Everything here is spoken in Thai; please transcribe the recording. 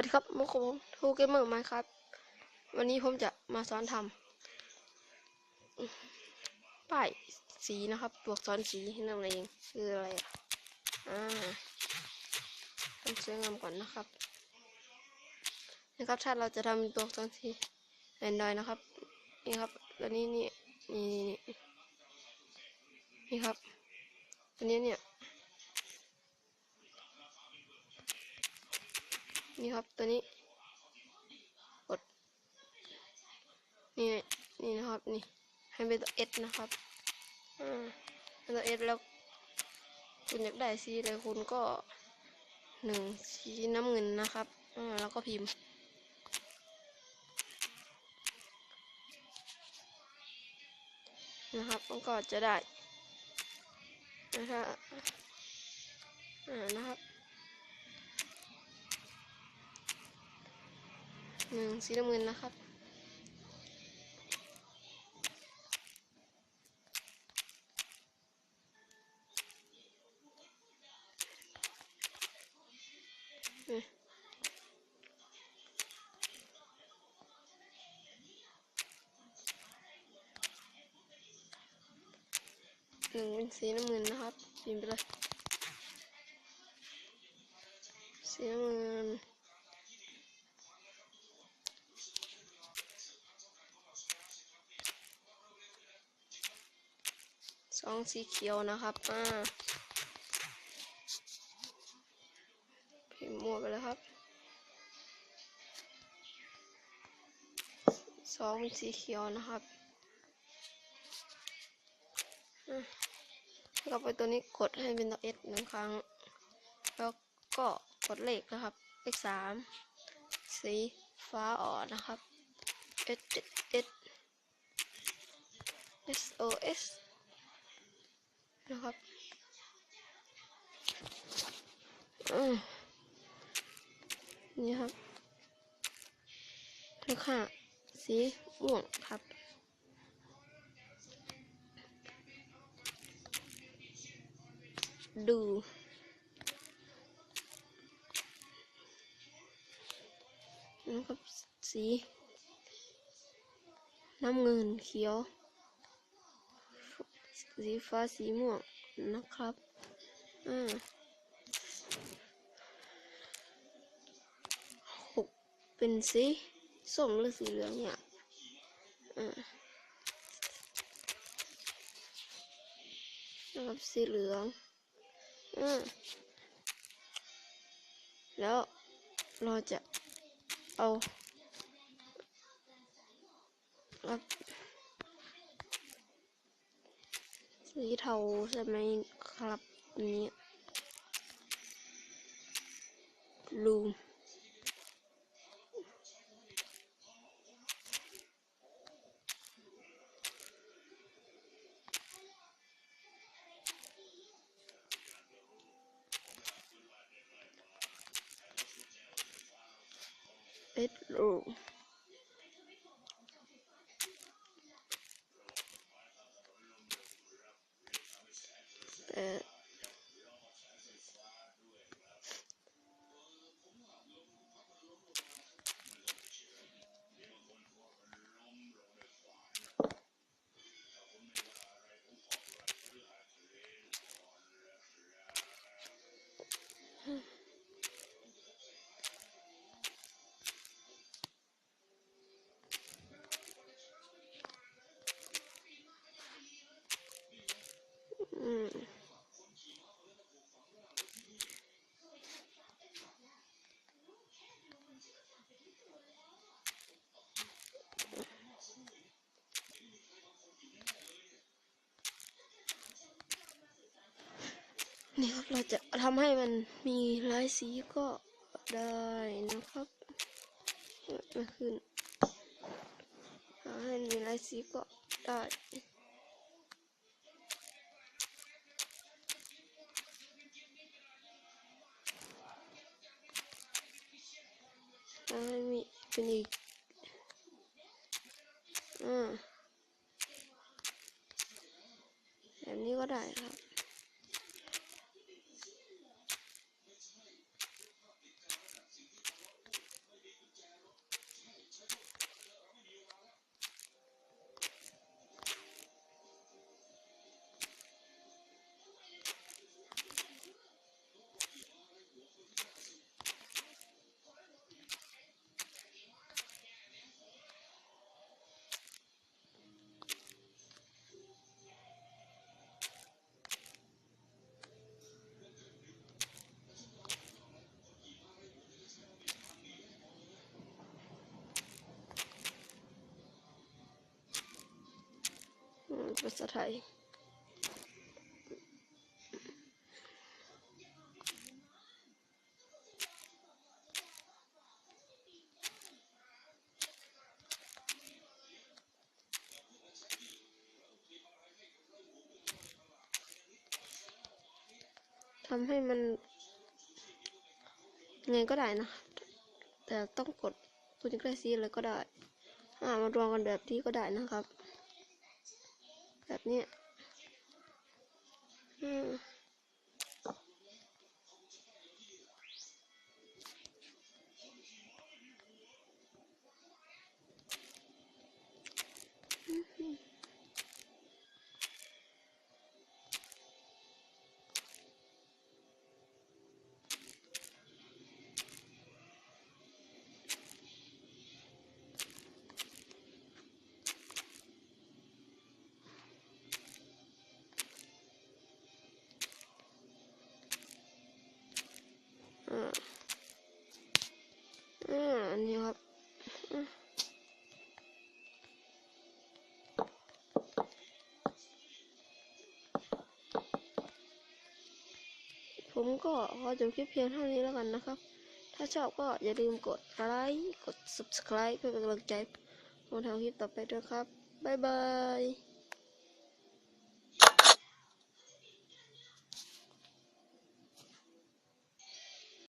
วัสดีครับมุกผมทูเกมเมอร์มาครับ วันนี้ผมจะมาสอนทำป้ายสีนะครับตัวอักษรสีนั่นเองคืออะไรอะอ่าทำสวยงามก่อนนะครับนะครับถ้าเราจะทำตัวสอักษรสีแอนดรอยนะครับ นี่ครับแล้วนี่นี่นี่นี่นี่ครับอันนี้เนี่ย นี่ครับตัวนี้กดนี่นี่นะครับนี่ให้เป็นตัวเอสนะครับอ่าเป็นตัวเอสแล้ว คุณอยากได้สีอะไรคุณก็หนึ่งสีน้ำเงินนะครับอ่าแล้วก็พิมพ์นะครับมันก็จะได้นะครับอ่านะครับ หนึ่งสีน้ำเงินนะครับหนึ่งเป็นสีน้ำเงินนะครับพิมพ์ไปเลยสีน้ำเงิน สองสีเขียวนะครับอ่าพิมพ์มั่วไปแล้วครับสองเป็นสีเขียวนะครับอะแล้วก็ไปตัวนี้กดให้เป็นตัวเอสหนึ่งครั้ง แล้วก็กดเลขนะครับ เลขสามสีฟ้าอ่อนนะครับ S S S O S นะครับอืมนี่ครับแล้วค่ะสีม่วงครับดู นะครับ สี น้ำเงินเขียว สีฟ้าสีม่วงนะครับ อ่าหกเป็นสีส้มหรือสีเหลืองเนี่ย อ่านะครับสีเหลือง อ่า แล้วเราจะเอาครับ สีเทาใช่ไหมครับอันนี้ลูมเอ็ดลูม นี่ครับเราจะทำให้มันมีลายสีก็ได้นะครับม่ขึ้นทำให้มีลายสีก็ได้ทำให้มีเป็นอีก ภาษาไทยทำให้มันไงก็ได้นะ แต่ต้องกดตัวนี้ก็ได้ซีเลยก็ได้ อ่ามารวมกันแบบนี้ก็ได้นะครับ แบบเนี้ยอืม อันนี้ครับผมก็ขอจบคลิปเพียงเท่านี้แล้วกันนะครับ ถ้าชอบก็อย่าลืมกดไลค์ กด subscribe เพื่อเป็นกำลังใจผมทำคลิปต่อไปด้วยครับ บ๊ายบาย